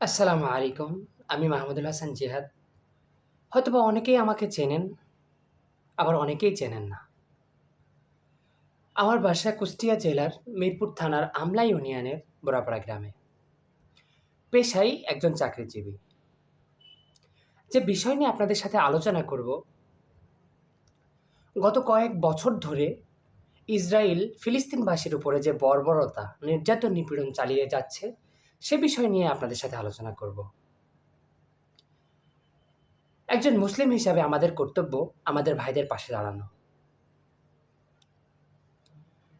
আসসালামু আলাইকুম। আমি মাহমুদুল হাসান জিহাদ। হয়তোবা অনেকেই আমাকে চেনেন, আবার অনেকেই চেনেন না। আমার বাসা কুষ্টিয়া জেলার মিরপুর থানার আমলা ইউনিয়নের বোরাপাড়া গ্রামে। পেশাই একজন চাকরিজীবী। যে বিষয় নিয়ে আপনাদের সাথে আলোচনা করব, গত কয়েক বছর ধরে ইসরায়েল ফিলিস্তিনবাসীর উপরে যে বর্বরতা, নির্যাতন নিপীড়ন চালিয়ে যাচ্ছে সে বিষয় নিয়ে আপনাদের সাথে আলোচনা করব। একজন মুসলিম হিসাবে আমাদের কর্তব্য আমাদের ভাইদের পাশে দাঁড়ানো।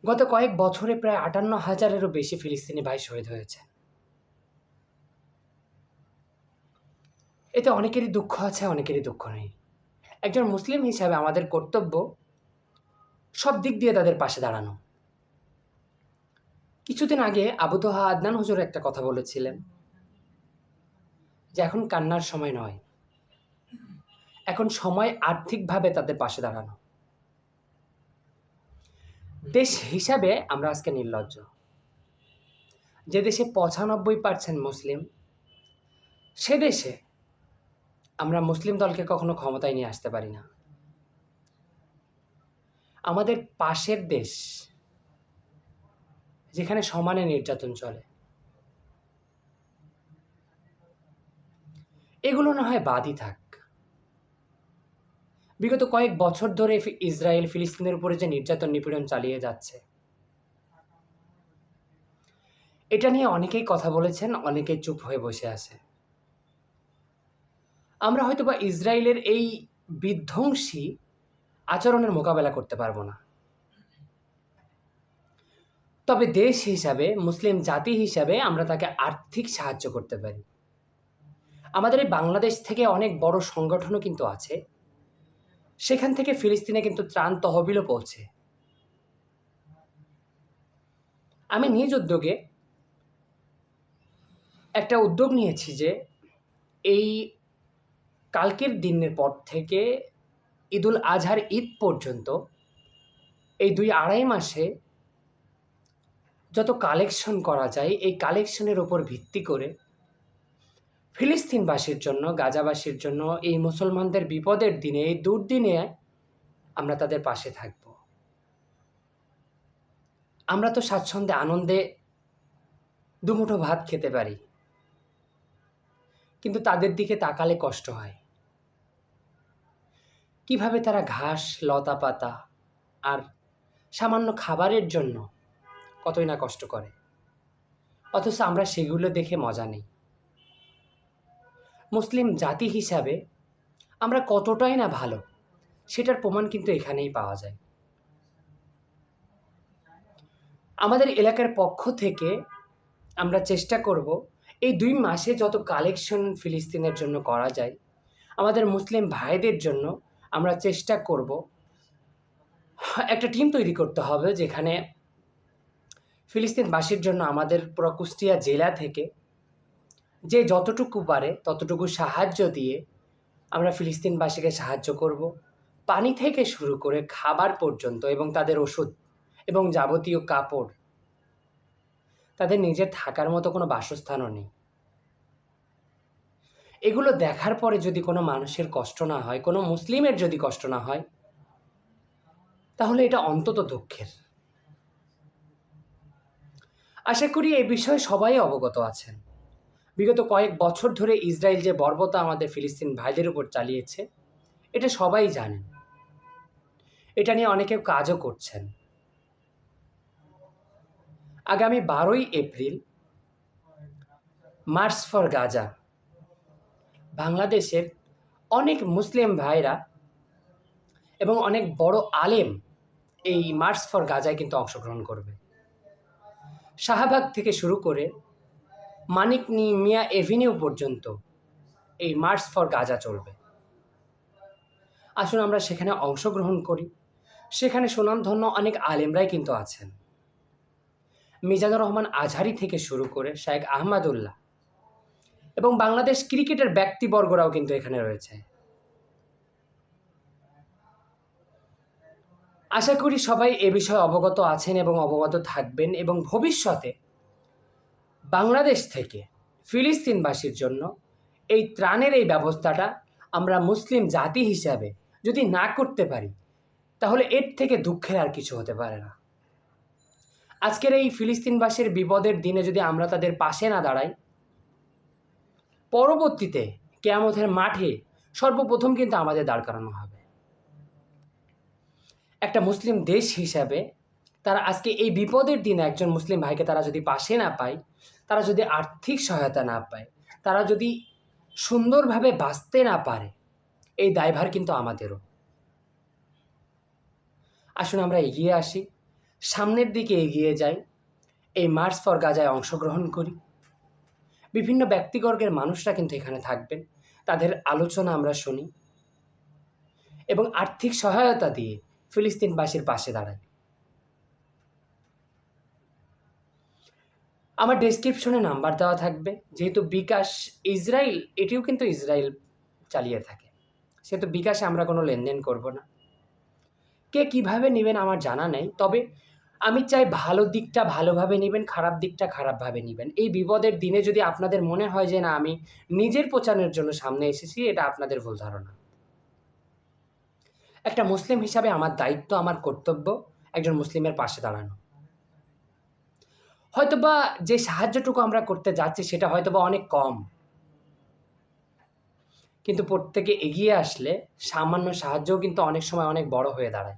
গত কয়েক বছরে প্রায় আটান্ন হাজারেরও বেশি ফিলিস্তিনি ভাই শহীদ হয়েছে। এতে অনেকেরই দুঃখ আছে, অনেকেরই দুঃখ নেই। একজন মুসলিম হিসাবে আমাদের কর্তব্য সব দিক দিয়ে তাদের পাশে দাঁড়ানো। কিছুদিন আগে আবু তোহা আদনান হুজুর একটা কথা বলেছিলেন যে এখন কান্নার সময় নয়। এখন সময় আর্থিকভাবে তাদের পাশে দাঁড়ানো। দেশ হিসাবে আমরা আজকে নির্লজ্জ। যে দেশে পঁচানব্বই পার্সেন্ট মুসলিম, সে দেশে আমরা মুসলিম দলকে কখনো ক্ষমতায় নিয়ে আসতে পারি না। আমাদের পাশের দেশ যেখানে সমানে নির্যাতন চলে। এগুলো না হয় বাদই থাক। বিগত কয়েক বছর ধরে ইসরায়েল ফিলিস্তিনের উপরে যে নির্যাতন নিপীড়ন চালিয়ে যাচ্ছে। এটা নিয়ে অনেকেই কথা বলেছেন অনেকেই চুপ হয়ে বসে আছে। আমরা হয়তোবা ইসরায়েলের এই বিধ্বংসী আচরণের মোকাবেলা করতে পারব না। তবে দেশ হিসাবে, মুসলিম জাতি হিসাবে আমরা তাকে আর্থিক সাহায্য করতে পারি। আমাদের এই বাংলাদেশ থেকে অনেক বড় সংগঠনও কিন্তু আছে। সেখান থেকে ফিলিস্তিনে কিন্তু ত্রাণ তহবিলও পৌঁছে। আমি নিজ উদ্যোগে একটা উদ্যোগ নিয়েছি যে এই কালকের দিনের পর থেকে ঈদুল আজহার ঈদ পর্যন্ত এই দুই আড়াই মাসে যত কালেকশন করা যায়, এই কালেকশনের ওপর ভিত্তি করে ফিলিস্তিনবাসীর জন্য, গাজাবাসীর জন্য, এই মুসলমানদের বিপদের দিনে, এই দুর্দিনে আমরা তাদের পাশে থাকব। আমরা তো স্বাচ্ছন্দ্যে, আনন্দে দুমুঠো ভাত খেতে পারি। কিন্তু তাদের দিকে তাকালে কষ্ট হয়। কীভাবে তারা ঘাস লতা পাতা আর সামান্য খাবারের জন্য কতই না কষ্ট করে। অথচ আমরা সেগুলো দেখে মজা নেই। মুসলিম জাতি হিসাবে আমরা কতটাই না ভালো, সেটার প্রমাণ কিন্তু এখানেই পাওয়া যায়। আমাদের এলাকার পক্ষ থেকে আমরা চেষ্টা করব এই দুই মাসে যত কালেকশন ফিলিস্তিনের জন্য করা যায়, আমাদের মুসলিম ভাইদের জন্য আমরা চেষ্টা করব। একটা টিম তৈরি করতে হবে যেখানে ফিলিস্তিনবাসীর জন্য আমাদের পুরো কুষ্টিয়া জেলা থেকে যে যতটুকু পারে, ততটুকু সাহায্য দিয়ে আমরা ফিলিস্তিনবাসীকে সাহায্য করব। পানি থেকে শুরু করে খাবার পর্যন্ত এবং তাদের ওষুধ এবং যাবতীয় কাপড়। তাদের নিজের থাকার মতো কোনো বাসস্থানও নেই। এগুলো দেখার পরে যদি কোনো মানুষের কষ্ট না হয়, কোনো মুসলিমের যদি কষ্ট না হয়, তাহলে এটা অন্তত দুঃখের। আশা করি এই বিষয়ে সবাই অবগত আছেন। বিগত কয়েক বছর ধরে ইসরায়েল যে বর্বতা আমাদের ফিলিস্তিন ভাইদের উপর চালিয়েছে, এটা সবাই জানেন। এটা নিয়ে অনেকে কাজও করছেন। আগামী বারোই এপ্রিল, মার্চ ফর গাজা, বাংলাদেশের অনেক মুসলিম ভাইরা এবং অনেক বড় আলেম এই মার্চ ফর গাজায় কিন্তু অংশগ্রহণ করবে। শাহবাগ থেকে শুরু করে মানিক নি- মিয়া এভিনিউ পর্যন্ত এই মার্চ ফর গাজা চলবে। আসুন আমরা সেখানে অংশগ্রহণ করি। সেখানে সুনামধন্য অনেক আলেমরাই কিন্তু আছেন। মিজানুর রহমান আজহারি থেকে শুরু করে শেখ আহমদুল্লাহ এবং বাংলাদেশ ক্রিকেটের ব্যক্তিবর্গরাও কিন্তু এখানে রয়েছে। আশা করি সবাই এ বিষয়ে অবগত আছেন এবং অবগত থাকবেন এবং ভবিষ্যতে বাংলাদেশ থেকে ফিলিস্তিনবাসীর জন্য এই ত্রাণের এই ব্যবস্থাটা আমরা মুসলিম জাতি হিসাবে যদি না করতে পারি, তাহলে এর থেকে দুঃখের আর কিছু হতে পারে না। আজকের এই ফিলিস্তিনবাসীর বিপদের দিনে যদি আমরা তাদের পাশে না দাঁড়াই, পরবর্তীতে কেয়ামতের মাঠে সর্বপ্রথম কিন্তু আমাদের দাঁড় করানো হবে। একটা মুসলিম দেশ হিসাবে তারা আজকে এই বিপদের দিনে একজন মুসলিম ভাইকে তারা যদি পাশে না পায়, তারা যদি আর্থিক সহায়তা না পায়, তারা যদি সুন্দরভাবে বাঁচতে না পারে, এই দায়ভার কিন্তু আমাদেরও। আসুন আমরা এগিয়ে আসি, সামনের দিকে এগিয়ে যাই, এই মার্চ ফর গাজায় অংশগ্রহণ করি। বিভিন্ন ব্যক্তিবর্গের মানুষরা কিন্তু এখানে থাকবেন, তাদের আলোচনা আমরা শুনি এবং আর্থিক সহায়তা দিয়ে ফিলিস্তিনবাসীর পাশে দাঁড়াই আমার ডেসক্রিপশনে নাম্বার দেওয়া থাকবে। যেহেতু বিকাশ ইসরায়েল এটিও কিন্তু ইসরায়েল চালিয়ে থাকে। সেহেতু বিকাশে আমরা কোনো লেনদেন করব না। কে কীভাবে নেবেন আমার জানা নেই, তবে আমি চাই ভালো দিকটা ভালোভাবে নেবেন, খারাপ দিকটা খারাপভাবে নেবেন। এই বিপদের দিনে যদি আপনাদের মনে হয় যে না, আমি নিজের প্রচারের জন্য সামনে এসেছি, এটা আপনাদের ভুল ধারণা। একটা মুসলিম হিসাবে আমার দায়িত্ব, আমার কর্তব্য একজন মুসলিমের পাশে দাঁড়ানো। হয়তোবা যে সাহায্যটুকু আমরা করতে যাচ্ছি সেটা হয়তোবা অনেক কম। কিন্তু প্রত্যেকে এগিয়ে আসলে সামান্য সাহায্যও কিন্তু অনেক সময় অনেক বড় হয়ে দাঁড়ায়।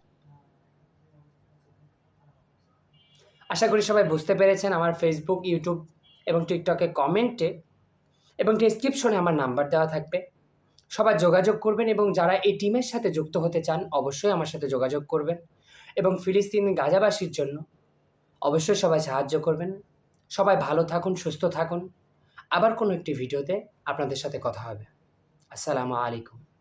আশা করি সবাই বুঝতে পেরেছেন আমার ফেসবুক ইউটিউব এবং টিকটকে কমেন্টে এবং ডেসক্রিপশনে আমার নাম্বার দেওয়া থাকবে। সবাই যোগাযোগ করবেন এবং যারা এই টিমের সাথে যুক্ত হতে চান, অবশ্যই আমার সাথে যোগাযোগ করবেন। এবং ফিলিস্তিন গাজাবাসীর জন্য অবশ্যই সবাই সাহায্য করবেন। সবাই ভালো থাকুন, সুস্থ থাকুন। আবার কোনো একটি ভিডিওতে আপনাদের সাথে কথা হবে। আসসালামু আলাইকুম।